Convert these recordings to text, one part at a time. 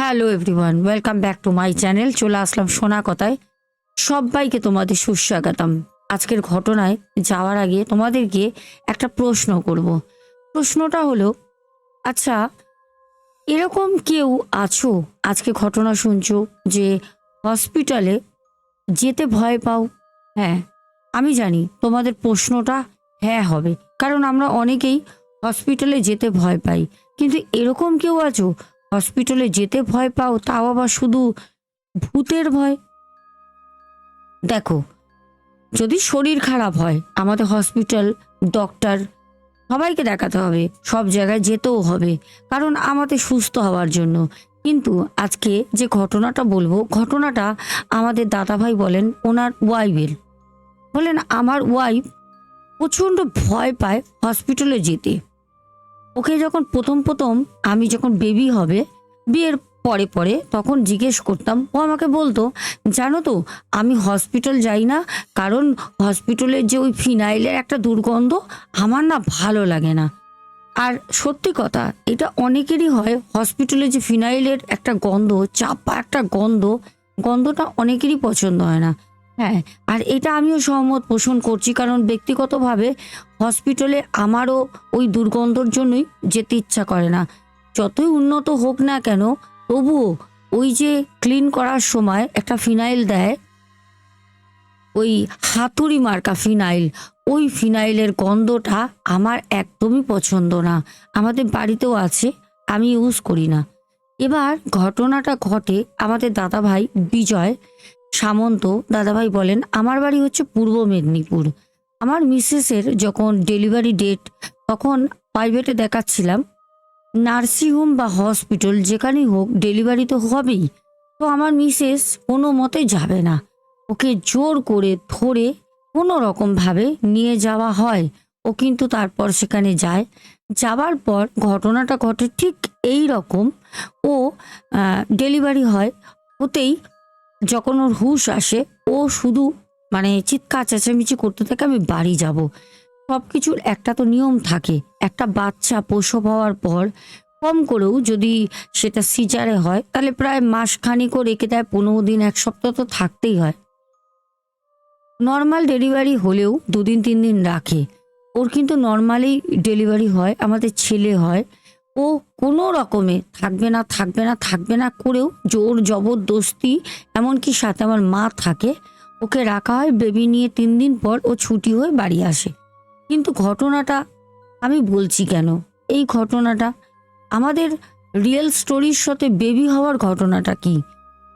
Hello everyone welcome back to my channel চলে আসলাম সোনা কথায়। সবাইকে তোমাদের সুস্বাগতম। আজকের ঘটনায় যাওয়ার আগে তোমাদেরকে একটা প্রশ্ন করব। প্রশ্নটা হলো আচ্ছা এরকম কেউ আছো, আজকে ঘটনা শুনছো, যে হসপিটালে যেতে ভয় পাও? হ্যাঁ আমি জানি তোমাদের প্রশ্নটা হ্যাঁ হবে, কারণ আমরা অনেকেই হসপিটালে যেতে ভয় পাই। কিন্তু এরকম কেউ আছো হসপিটালে যেতে ভয় পাও, তাও আবার শুধু ভূতের ভয়? দেখো, যদি শরীর খারাপ হয়, আমাদের হসপিটাল, ডক্টর সবাইকে দেখাতে হবে, সব জায়গায় যেতেও হবে, কারণ আমাদের সুস্থ হওয়ার জন্য। কিন্তু আজকে যে ঘটনাটা বলব, ঘটনাটা আমাদের দাদাভাই বলেন, ওনার ওয়াইফের। বলেন, আমার ওয়াইফ প্রচণ্ড ভয় পায় হসপিটালে যেতে। ওকে যখন প্রথম প্রথম আমি যখন বেবি হবে, বিয়ের পরে পরে তখন জিজ্ঞেস করতাম, ও আমাকে বলতো, জানো তো, আমি হসপিটাল যাই না, কারণ হসপিটালের যে ওই ফিনাইলের একটা দুর্গন্ধ আমার না ভালো লাগে না। আর সত্যি কথা, এটা অনেকেরই হয় হসপিটালে যে ফিনাইলের একটা গন্ধ, চাপা একটা গন্ধ, গন্ধটা অনেকেরই পছন্দ হয় না। হ্যাঁ আর এটা আমিও সহমত পোষণ করছি, কারণ ব্যক্তিগতভাবে হসপিটালে আমারও ওই দুর্গন্ধর জন্যই যেতে ইচ্ছা করে না। যতই উন্নত হোক না কেন, তবুও ওই যে ক্লিন করার সময় একটা ফিনাইল দেয়, ওই হাতুড়ি মার্কা ফিনাইল, ওই ফিনাইলের গন্ধটা আমার একদমই পছন্দ না। আমাদের বাড়িতেও আছে, আমি ইউজ করি না। এবার ঘটনাটা ঘটে আমাদের দাদাভাই বিজয় সামন্ত। দাদাভাই বলেন, আমার বাড়ি হচ্ছে পূর্ব মেদিনীপুর। আমার মিসেসের যখন ডেলিভারি ডেট, তখন প্রাইভেটে দেখাচ্ছিলাম। নার্সিংহোম বা হসপিটাল যেখানেই হোক ডেলিভারি তো হবেই। তো আমার মিসেস কোনো মতে যাবে না। ওকে জোর করে ধরে কোনো রকমভাবে নিয়ে যাওয়া হয়। ও কিন্তু তারপর সেখানে যায়। যাবার পর ঘটনাটা ঘটে ঠিক এই রকম। ও ডেলিভারি হয়। হতেই যখন ওর হুশ আসে, ও শুধু মানে চিৎকার, চেঁচামেচি করতে থাকে, আমি বাড়ি যাব। সব কিছুর একটা তো নিয়ম থাকে, একটা বাচ্চা প্রসব হওয়ার পর কম করেও যদি সেটা সিজারে হয়, তাহলে প্রায় মাস খানিকও রেখে দেয়, পনেরো দিন, এক সপ্তাহ তো থাকতেই হয়। নর্মাল ডেলিভারি হলেও দুদিন, তিন দিন রাখে। ওর কিন্তু নর্মালি ডেলিভারি হয়, আমাদের ছেলে হয়। ও কোনো রকমে থাকবে না থাকবে না থাকবে না করেও জোর, জবরদস্তি, এমনকি সাথে আমার মা থাকে ওকে রাখা হয় বেবি নিয়ে তিন দিন পর ও ছুটি হয়ে বাড়ি আসে। কিন্তু ঘটনাটা আমি বলছি কেন? এই ঘটনাটা আমাদের রিয়েল স্টোরির সাথে বেবি হওয়ার ঘটনাটা কি?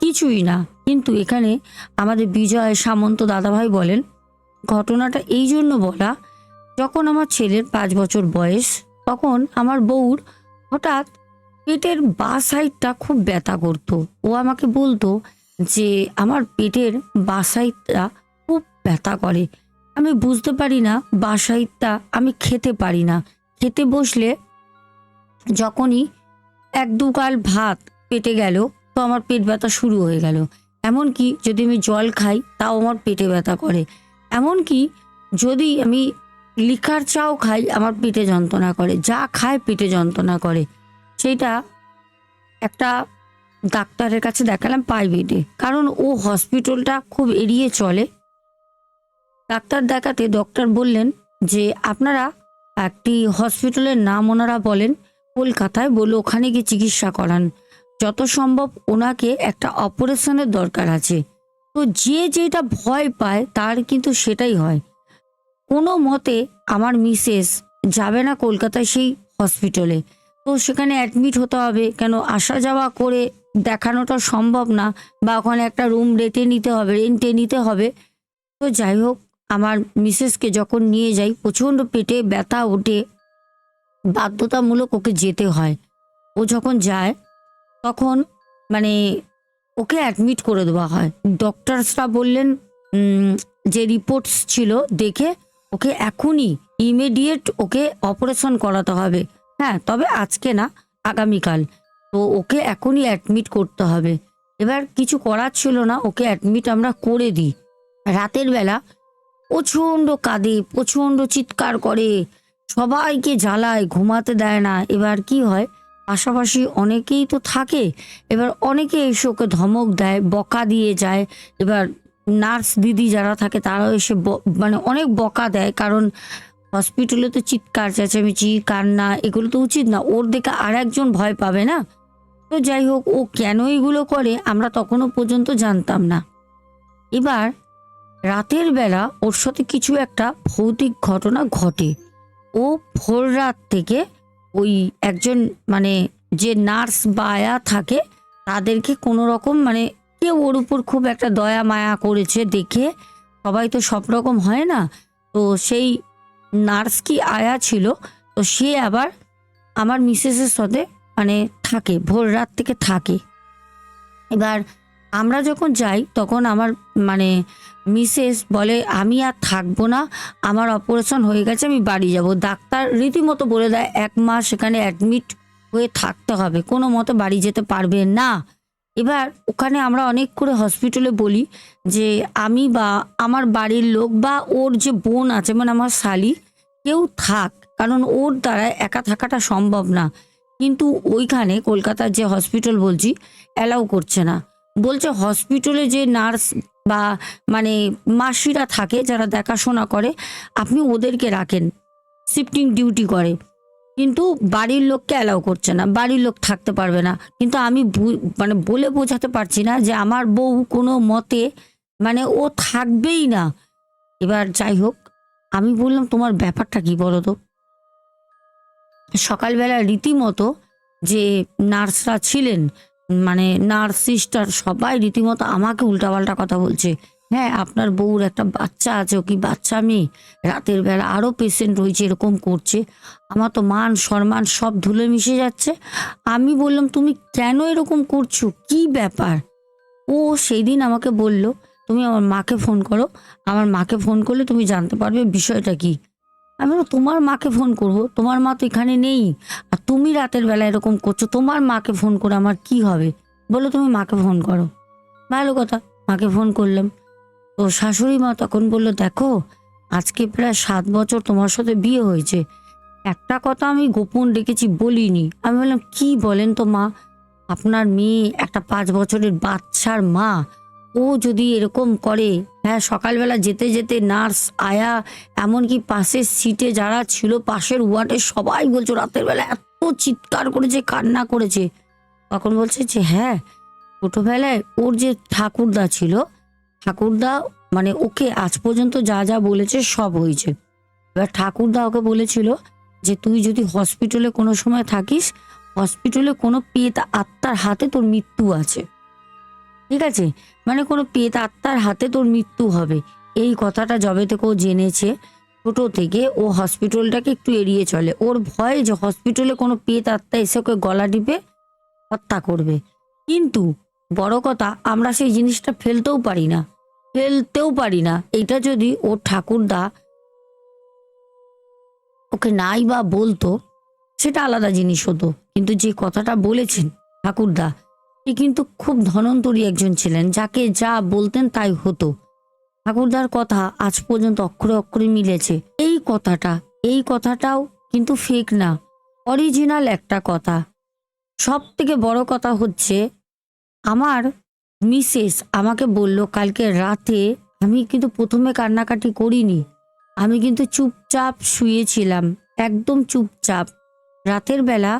কিছুই না। কিন্তু এখানে আমাদের বিজয়, সামন্ত দাদাভাই বলেন, ঘটনাটা এই জন্য বলা, যখন আমার ছেলের পাঁচ বছর বয়স, তখন আমার বউর হঠাৎ পেটের বা সাইডটা খুব ব্যথা করতো। ও আমাকে বলতো যে আমার পেটের বা সাইডটা খুব ব্যথা করে। আমি বুঝতে পারি না বা সাইডটা আমি খেতে পারি না। খেতে বসলে যখনই এক দুকাল ভাত পেটে গেল, তো আমার পেট ব্যথা শুরু হয়ে গেল। এমনকি যদি আমি জল খাই, তাও আমার পেটে ব্যথা করে। এমনকি যদি আমি লিকার চাও খাই, আমার পেটে যন্ত্রণা করে। যা খায় পেটে যন্ত্রণা করে। সেটা একটা ডাক্তারের কাছে দেখালাম প্রাইভেটে কারণ ও হসপিটালটা খুব এড়িয়ে চলে। ডাক্তার দেখাতে ডক্টর বললেন যে, আপনারা একটি হসপিটালের নাম ওনারা বলেন, কলকাতায় বলে ওখানে গিয়ে চিকিৎসা করান। যত সম্ভব ওনাকে একটা অপারেশনের দরকার আছে। তো যে যেটা ভয় পায়, তার কিন্তু সেটাই হয়। কোনো মতে আমার মিসেস যাবে না কলকাতায় সেই হসপিটালে তো সেখানে অ্যাডমিট হতে হবে। কেন আসা যাওয়া করে দেখানোটা সম্ভব না বা ওখানে একটা রুম রেটে নিতে হবে রেন্টে নিতে হবে। তো যাই হোক, আমার মিসেসকে যখন নিয়ে যাই, প্রচণ্ড পেটে ব্যথা ওঠে। বাধ্যতামূলক ওকে যেতে হয়। ও যখন যায়, তখন মানে ওকে অ্যাডমিট করে দেওয়া হয়। ডক্টরসরা বললেন যে রিপোর্টস ছিল দেখে ওকে এখনই ইমিডিয়েট ওকে অপারেশন করাতে হবে। হ্যাঁ তবে আজকে না, আগামীকাল। তো ওকে এখনই অ্যাডমিট করতে হবে। এবার কিছু করার ছিল না, ওকে অ্যাডমিট আমরা করে দিই। রাতের বেলা প্রচণ্ড কাঁদে, প্রচণ্ড চিৎকার করে, সবাইকে জ্বালায়, ঘুমাতে দেয় না। এবার কি হয়, পাশাপাশি অনেকেই তো থাকে, এবার অনেকে এসে ওকে ধমক দেয়, বকা দিয়ে যায়। এবার নার্স দিদি যারা থাকে, তারাও এসে মানে অনেক বকা দেয়, কারণ হসপিটালে তো চিৎকার, চেঁচামেচি, কান্না, এগুলো তো উচিত না। ওর দেখে আর একজন ভয় পাবে না? তো যাই হোক, ও কেন এগুলো করে আমরা তখনও পর্যন্ত জানতাম না। এবার রাতের বেলা ওর সাথে কিছু একটা ভৌতিক ঘটনা ঘটে। ও ভোর রাত থেকে ওই একজন মানে যে নার্স বা আয়া থাকে, তাদেরকে কোনো রকম মানে কেউ ওর উপর খুব একটা দয়া মায়া করেছে দেখে, সবাই তো সব রকম হয় না। তো সেই নার্স কি আয়া ছিল? তো সে আবার আমার মিসেসের সাথে মানে থাকে, ভোর রাত থেকে থাকে। এবার আমরা যখন যাই, তখন আমার মানে মিসেস বলে, আমি আর থাকব না, আমার অপারেশন হয়ে গেছে, আমি বাড়ি যাব। ডাক্তার রীতিমতো বলে দেয়, এক মাস সেখানে অ্যাডমিট হয়ে থাকতে হবে, কোনো মতো বাড়ি যেতে পারবে না। এবার ওখানে আমরা অনেক করে হসপিটালে বলি যে, আমি বা আমার বাড়ির লোক বা ওর যে বোন আছে মানে আমার শালি, কেউ থাক, কারণ ওর দ্বারা একা থাকাটা সম্ভব না। কিন্তু ওইখানে কলকাতার যে হসপিটাল বলছি অ্যালাউ করছে না। বলছে হসপিটালে যে নার্স বা মানে মাসিরা থাকে, যারা দেখাশোনা করে, আপনি ওদেরকে রাখেন শিফটিং ডিউটি করে। কিন্তু বাড়ির লোককে অ্যালাউ করছে না, বাড়ির লোক থাকতে পারবে না। কিন্তু আমি মানে বলে বোঝাতে পারছি না যে আমার বউ কোনো মতে মানে ও থাকবেই না। এবার যাই হোক, আমি বললাম, তোমার ব্যাপারটা কি বলো তো? সকালবেলা রীতিমতো যে নার্সরা ছিলেন মানে নার্স সিস্টার সবাই রীতিমতো আমাকে উল্টাপাল্টা কথা বলছে। হ্যাঁ আপনার বউর একটা বাচ্চা আছে কি বাচ্চা মেয়ে? রাতের বেলা আরও পেশেন্ট রয়েছে, এরকম করছে। আমার তো মান সম্মান সব ধুলে মিশে যাচ্ছে। আমি বললাম, তুমি কেন এরকম করছ? কি ব্যাপার? ও সেই দিন আমাকে বলল, তুমি আমার মাকে ফোন করো। আমার মাকে ফোন করলে তুমি জানতে পারবে বিষয়টা কি। আমি তোমার মাকে ফোন করব? তোমার মা তো এখানে নেই। আর তুমি রাতের বেলা এরকম করছ, তোমার মাকে ফোন করে আমার কি হবে? বলো তুমি মাকে ফোন করো। ভালো কথা, মাকে ফোন করলাম। তো শাশুড়ি মা তখন বলল, দেখো, আজকে প্রায় সাত বছর তোমার সাথে বিয়ে হয়েছে। একটা কথা আমি গোপন রেখেছি, বলিনি। আমি বললাম, কি বলেন তো মা? আপনার মেয়ে একটা পাঁচ বছরের বাচ্চার মা। ও যদি এরকম করে হ্যাঁ সকালবেলা যেতে যেতে নার্স আয়া, এমনকি পাশের সিটে যারা ছিল, পাশের ওয়ার্ডে সবাই বলছো, রাতের বেলা এত চিৎকার করেছে, কান্না করেছে। তখন বলছে যে হ্যাঁ ছোটোবেলায় ওর যে ঠাকুরদা ছিল, ঠাকুরদা মানে ওকে আজ পর্যন্ত যা যা বলেছে সব হয়েছে। এবার ঠাকুরদা ওকে বলেছিল যে, তুই যদি হসপিটালে কোনো সময় থাকিস হসপিটালে কোনো পেত আত্মার হাতে তোর মৃত্যু আছে। ঠিক আছে? মানে কোনো পেত আত্মার হাতে তোর মৃত্যু হবে। এই কথাটা যবে থেকে ও জেনেছে, ছোট থেকে ও হসপিটালটাকে একটু এড়িয়ে চলে। ওর ভয় যে হসপিটালে কোনো পেত আত্মা এসে ওকে গলা টিপে হত্যা করবে। কিন্তু বড় কথা, আমরা সেই জিনিসটা ফেলতেও পারি না। ফেলতেও পারি না। এটা যদি ওর ঠাকুরদা ওকে নাই বা বলতো, সেটা আলাদা জিনিস হতো। কিন্তু যে কথাটা বলেছেন ঠাকুরদা সে কিন্তু খুব ধনন্তরী একজন ছিলেন, যাকে যা বলতেন তাই হতো। ঠাকুরদার কথা আজ পর্যন্ত অক্ষরে অক্ষরে মিলেছে। এই কথাটা, এই কথাটাও কিন্তু ফেক না অরিজিনাল একটা কথা। সব থেকে বড় কথা হচ্ছে, আমার মিসেস আমাকে বলল, কালকে রাতে আমি কিন্তু প্রথমে কান্নাকাটি করিনি, আমি কিন্তু চুপচাপ শুয়েছিলাম, একদম চুপচাপ। রাতের বেলা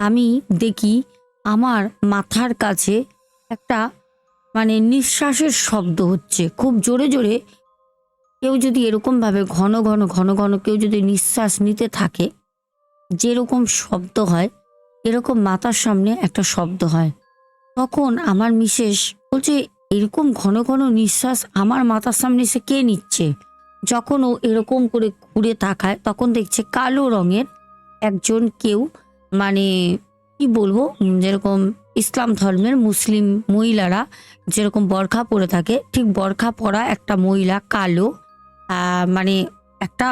আমি দেখি আমার মাথার কাছে একটা মানে নিঃশ্বাসের শব্দ হচ্ছে। খুব জোরে জোরে কেউ যদি এরকমভাবে ঘন ঘন ঘন ঘন কেউ যদি নিঃশ্বাস নিতে থাকে, যেরকম শব্দ হয়, এরকম মাথার সামনে একটা শব্দ হয়। তখন আমার মিসেস বলছে, এরকম ঘন ঘন নিঃশ্বাস আমার মাথার সামনে সে কে নিচ্ছে? যখন ও এরকম করে ঘুরে তাকায়, তখন দেখছে কালো রঙের একজন কেউ মানে কি বলব? যেরকম ইসলাম ধর্মের মুসলিম মহিলারা যেরকম বরখা পরে থাকে, ঠিক বরখা পরা একটা মহিলা কালো মানে একটা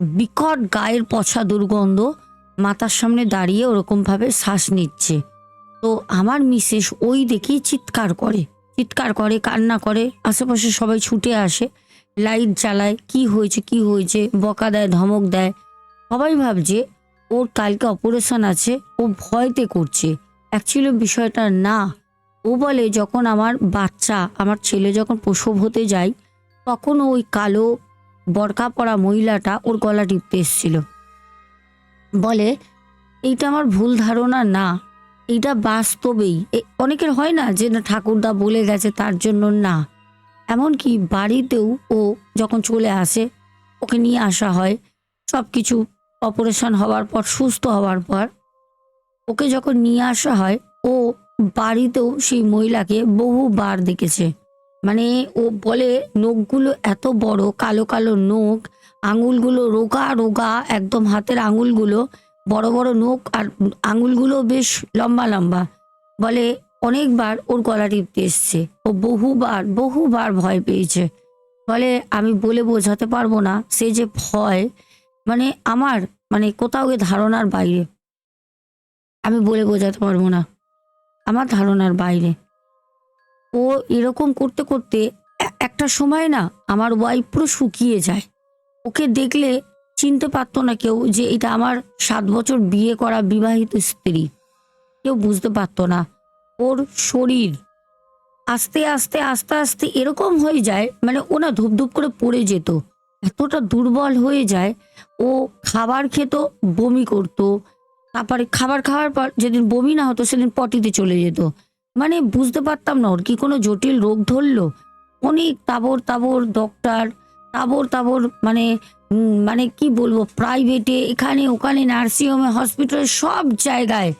বিকট গায়ের পছা দুর্গন্ধ মাথার সামনে দাঁড়িয়ে ওরকমভাবে শ্বাস নিচ্ছে। তো আমার মিসেস ওই দেখেই চিৎকার করে চিৎকার করে, কান্না করে, আশেপাশে সবাই ছুটে আসে, লাইট জ্বালায়, কি হয়েছে কি হয়েছে, বকা দেয়, ধমক দেয়। সবাই ভাবছে ওর কালকে অপারেশন আছে, ও ভয়তে করছে। অ্যাকচুয়ালি বিষয়টা না। ও বলে, যখন আমার বাচ্চা, আমার ছেলে যখন প্রসব হতে যায়, তখন ওই কালো বরকা পরা মহিলাটা ওর গলা টিপতে এসেছিল। বলে, এইটা আমার ভুল ধারণা না। এইটা বাস্তবেই। অনেকের হয় না যে না ঠাকুরদা বলে গেছে তার জন্য না। এমনকি বাড়িতেও ও যখন চলে আসে, ওকে নিয়ে আসা হয়। সব কিছু অপারেশন হওয়ার পর, সুস্থ হওয়ার পর, ওকে যখন নিয়ে আসা হয়, ও বাড়িতেও সেই মহিলাকে বহুবার দেখেছে। মানে ও বলে, নখগুলো এত বড়, কালো কালো নখ, আঙুলগুলো রোগা রোগা, একদম হাতের আঙুলগুলো, বড় বড় নখ, আর আঙুলগুলো বেশ লম্বা লম্বা। বলে, অনেকবার ওর গলা টিপতে এসছে। ও বহুবার বহুবার ভয় পেয়েছে। বলে, আমি বলে বোঝাতে পারব না, সে যে ভয় মানে আমার মানে কোথাও গিয়ে ধারণার বাইরে। আমি বলে বোঝাতে পারব না। আমার ধারণার বাইরে। ও এরকম করতে করতে একটা সময় না আমার ওয়াইফ পুরো শুকিয়ে যায়। ওকে দেখলে চিনতে পারতো না কেউ যে এটা আমার সাত বছর বিয়ে করা বিবাহিত স্ত্রী। কেউ বুঝতে পারতো না। ওর শরীর আস্তে আস্তে আস্তে আস্তে এরকম হয়ে যায় মানে ও না ধূপ করে পড়ে যেত। এতটা দুর্বল হয়ে যায়, ও খাবার খেত, বমি করতো। তারপরে খাবার খাওয়ার পর যেদিন বমি না হতো, সেদিন পটিতে চলে যেত। মানে বুঝতে পারতাম না ওর কি কোনো জটিল রোগ ধরলো। অনেক তাবর তাবর ডক্টর তাবর তাবর মানে মানে কি বলব প্রাইভেটে এখানে, ওখানে নার্সিংহোমে হসপিটালে সব জায়গায়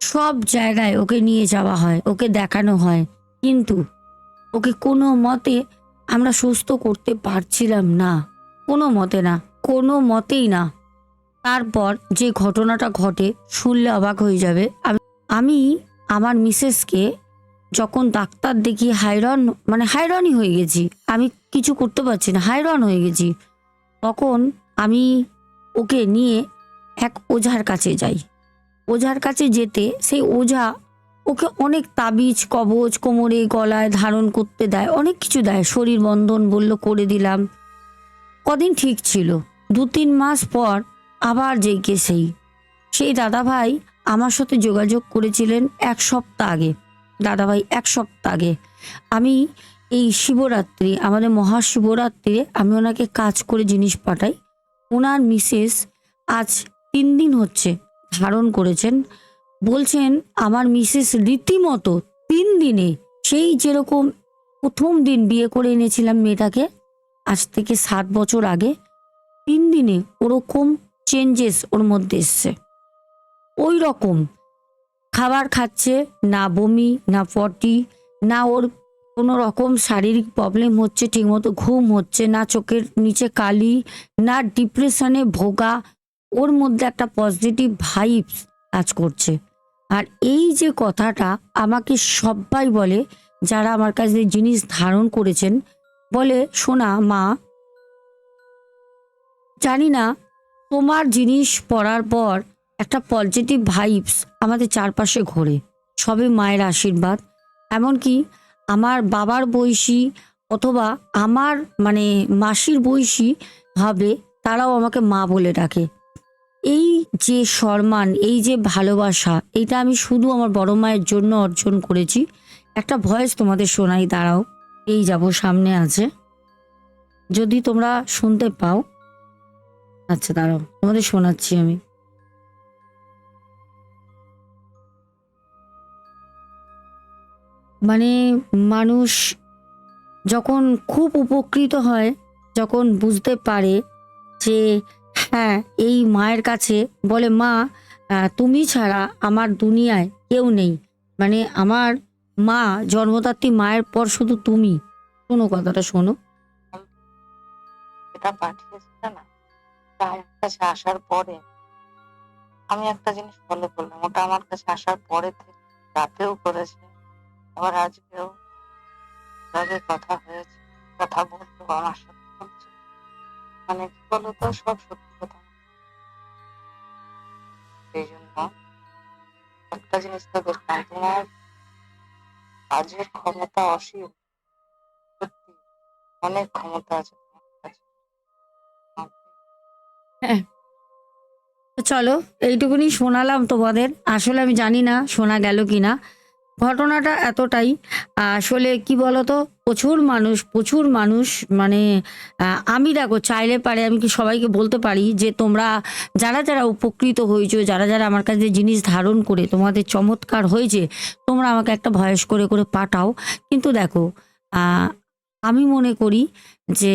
সব জায়গায় ওকে নিয়ে যাওয়া হয়, ওকে দেখানো হয়। কিন্তু ওকে কোনো মতে আমরা সুস্থ করতে পারছিলাম না। কোনো মতে না, কোনো মতেই না। তারপর যে ঘটনাটা ঘটে, শুনলে অবাক হয়ে যাবে। আমি আমি আমার মিসেসকে যখন ডাক্তার দেখি হাইরন মানে হাইরনই হয়ে গেছি। আমি কিছু করতে পারছি না হাইরন হয়ে গেছি। তখন আমি ওকে নিয়ে এক ওঝার কাছে যাই। ওঝার কাছে যেতে সেই ওঝা ওকে অনেক তাবিজ কবচ কোমরে গলায় ধারণ করতে দেয়, অনেক কিছু দেয়। শরীর বন্ধন বলল, করে দিলাম। কদিন ঠিক ছিল। দু তিন মাস পর আবার যেইকে সেই সেই দাদাভাই আমার সাথে যোগাযোগ করেছিলেন এক সপ্তাহ আগে। দাদাভাই এক সপ্তাহ আগে। আমি এই শিবরাত্রি, আমাদের মহাশিবরাত্রিরে আমি ওনাকে কাজ করে জিনিস পাঠাই। ওনার মিসেস আজ তিন দিন হচ্ছে ধারণ করেছেন। বলছেন, আমার মিসেস রীতিমতো তিন দিনে সেই যেরকম প্রথম দিন বিয়ে করে এনেছিলাম মেয়েটাকে আজ থেকে সাত বছর আগে তিন দিনে ওরকম চেঞ্জেস ওর মধ্যে এসছে। ওই রকম। খাবার খাচ্ছে, না বমি, না পটি না ওর কোনো রকম শারীরিক প্রবলেম হচ্ছে, ঠিকমতো ঘুম হচ্ছে না, চোখের নিচে কালি, না ডিপ্রেশনে ভোগা। ওর মধ্যে একটা পজিটিভ ভাইবস কাজ করছে। আর এই যে কথাটা আমাকে সবাই বলে, যারা আমার কাছে জিনিস ধারণ করেছেন বলে, শোনা, মা। জানি না, তোমার জিনিস পড়ার পর একটা পজিটিভ ভাইবস আমাদের চারপাশে ঘোরে। সবে মায়ের আশীর্বাদ। এমনকি আমার বাবার বয়সী অথবা আমার মানে মাসির বয়সী ভাবে তারাও আমাকে মা বলে ডাকে। এই যে সম্মান, এই যে ভালোবাসা এটা আমি শুধু আমার বড় মায়ের জন্য অর্জন করেছি। একটা ভয়েস তোমাদের শোনাই, দাঁড়াও। এই যাব সামনে আছে। যদি তোমরা শুনতে পাও। আচ্ছা দাঁড়াও, তোমাদের শোনাচ্ছি আমি। মানে মানুষ যখন খুব উপকৃত হয়, যখন বুঝতে পারে যে হ্যাঁ এই মায়ের কাছে বলে, মা তুমি ছাড়া আমার দুনিয়ায় কেউ নেই। মানে আমার মা, জন্মদাত্রী মায়ের পর শুধু তুমি। শোনো কথাটা, শোনো। এটা না কাছে আসার পরে আমি একটা জিনিস ফলো করলাম, ওটা আমার কাছে আসার পরে রাতেও করেছে, আবার আজকেও তাদের কথা হয়েছে, কথা বলতো আমার সাথে মানে কি বলতো, সব সত্যি কথা। সেই জন্য একটা জিনিস তো দেখলাম তোমার কাজের ক্ষমতা অসীম। সত্যি, অনেক ক্ষমতা আছে। হ্যাঁ। চলো, এইটুকুনি শোনালাম তোমাদের। আসলে আমি জানি না শোনা গেল কি না ঘটনাটা এতটাই, আসলে কি বলতো? প্রচুর মানুষ প্রচুর মানুষ মানে আমি দেখো চাইলে পারে আমি কি সবাইকে বলতে পারি যে তোমরা যারা যারা উপকৃত হয়েছো, যারা যারা আমার কাছে জিনিস ধারণ করে তোমাদের চমৎকার হয়েছে, তোমরা আমাকে একটা ভয়েস করে করে পাঠাও। কিন্তু দেখো আমি মনে করি যে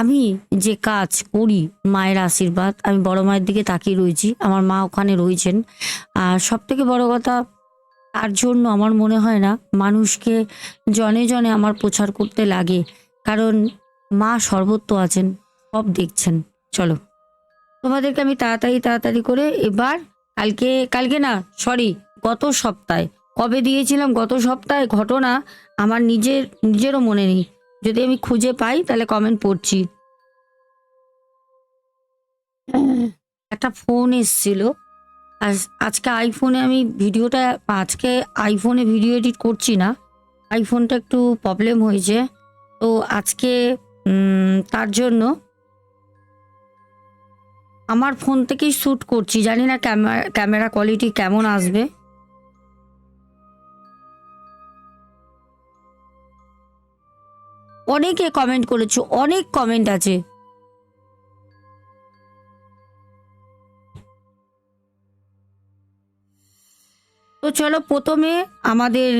আমি যে কাজ করি, মায়ের আশীর্বাদ, আমি বড় মায়ের দিকে তাকিয়ে রয়েছি, আমার মা ওখানে রয়েছেন। আর সব থেকে বড় কথা তার জন্য আমার মনে হয় না মানুষকে জনে জনে আমার প্রচার করতে লাগে। কারণ মা সর্বত্র আছেন, সব দেখছেন। চলো। তোমাদেরকে আমি তাড়াতাড়ি তাড়াতাড়ি করে এবার কালকে কালকে না সরি গত সপ্তাহে। কবে দিয়েছিলাম গত সপ্তাহে ঘটনা আমার নিজের, নিজেরও মনে নেই। যদি আমি খুঁজে পাই তাহলে কমেন্ট পড়ছি। একটা ফোন এসছিল। আজ, আজকে আইফোনে আমি ভিডিওটা, আজকে আইফোনে ভিডিও এডিট করছি না। আইফোনটা একটু প্রবলেম হয়েছে। তো আজকে তার জন্য আমার ফোন থেকেই শ্যুট করছি। জানি না ক্যামেরা ক্যামেরা কোয়ালিটি কেমন আসবে। অনেকে কমেন্ট করেছ, অনেক কমেন্ট আছে। তো চলো প্রথমে আমাদের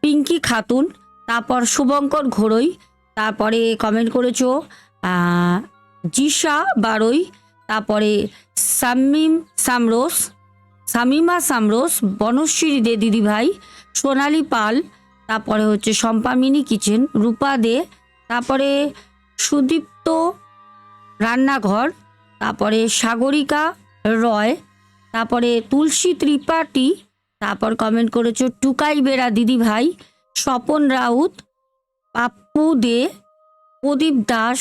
পিঙ্কি খাতুন, তারপর শুভঙ্কর ঘোড়ই, তারপরে কমেন্ট করেছ জিসা বারই, তারপরে সাম্মিম সামরোস, সামিমা সামরোস, বনশ্রী দে দিদিভাই, সোনালি পাল, তারপরে হচ্ছে সম্পামিনী কিচেন, রূপা দে, তারপরে সুদীপ্ত রান্নাঘর, তারপরে সাগরিকা রয়, তারপরে তুলসী ত্রিপাঠী তারপর কমেন্ট করেছ, টুকাই বেড়া দিদি ভাই, স্বপন রাউত, পাপ্পু দে, প্রদীপ দাস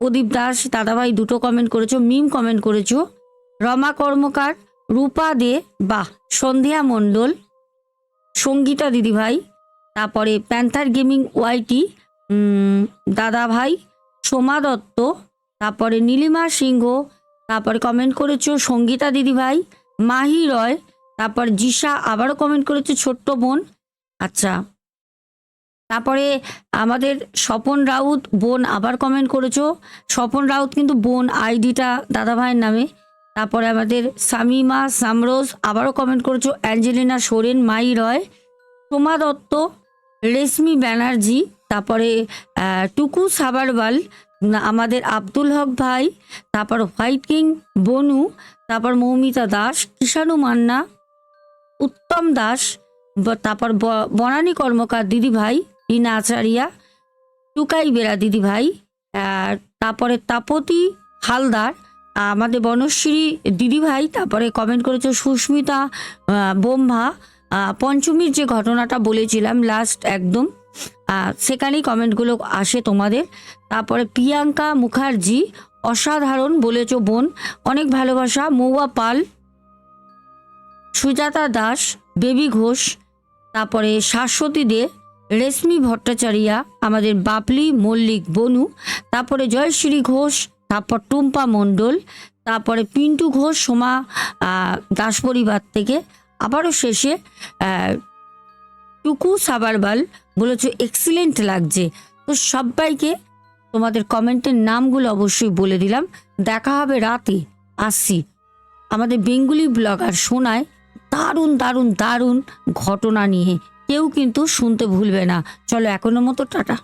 প্রদীপ দাস দাদাভাই দুটো কমেন্ট করেছ, মিম কমেন্ট করেছ, রমা কর্মকার, রূপা দে, বাহ, সন্ধ্যা মণ্ডল, সঙ্গীতা দিদিভাই তারপরে প্যান্থার গেমিং ওয়াইটি দাদা ভাই সোমা দত্ত, তারপরে নীলিমা সিংহ, তারপরে কমেন্ট করেছ, সঙ্গীতা দিদিভাই মাহি রয় তারপর জিসা আবারও কমেন্ট করেছে, ছোট্ট বোন। আচ্ছা। তারপরে আমাদের স্বপন রাউত বোন আবার কমেন্ট করেছ। স্বপন রাউত কিন্তু বোন আইডিটা দাদাভাইয়ের নামে। তারপরে আমাদের সামিমা, সামরোজ আবারও কমেন্ট করেছ, অ্যাঞ্জেলিনা সোরেন, মাই রয়। সোমা দত্ত, রেশমি ব্যানার্জি, তারপরে টুকু সাবারওয়াল আমাদের আব্দুল হক ভাই, তারপর হোয়াইট কিং বনু, তারপর মৌমিতা দাস কিষাণু মান্না উত্তম দাস তারপর বনানী কর্মকার দিদি ভাই রিনা আচারিয়া, টুকাই বেরা দিদি ভাই আর তারপরে তাপতি হালদার আমাদের বনশ্রী দিদি ভাই তারপরে কমেন্ট করেছে সুস্মিতা বোম্ভা পঞ্চমীর যে ঘটনাটা বলেছিলাম লাস্ট একদম সেখানেই কমেন্টগুলো আসে তোমাদের। তারপরে প্রিয়াঙ্কা মুখার্জি, অসাধারণ বলেছ বোন, অনেক ভালোবাসা, মৌয়া পাল সুজাতা দাস, বেবি ঘোষ, তারপরে শাশ্বতী দে, রেশমি ভট্টাচারিয়া, আমাদের বাপলি মল্লিক, বনু, তারপরে জয়শ্রী ঘোষ, তারপর টুম্পা মণ্ডল, তারপরে পিন্টু ঘোষ, সোমা দাস পরিবার থেকে। আবারও শেষে টুকু সাবারবাল বলেছ এক্সিলেন্ট লাগছে। তো সবাইকে তোমাদের কমেন্টের নামগুলো অবশ্যই বলে দিলাম। দেখা হবে রাতে, আসছি। আমাদের বেঙ্গুলি ব্লগার শোনায় দারুণ দারুণ দারুণ ঘটনা নিয়ে। কেউ কিন্তু শুনতে ভুলবে না। চলো এখনও মতো টাটা।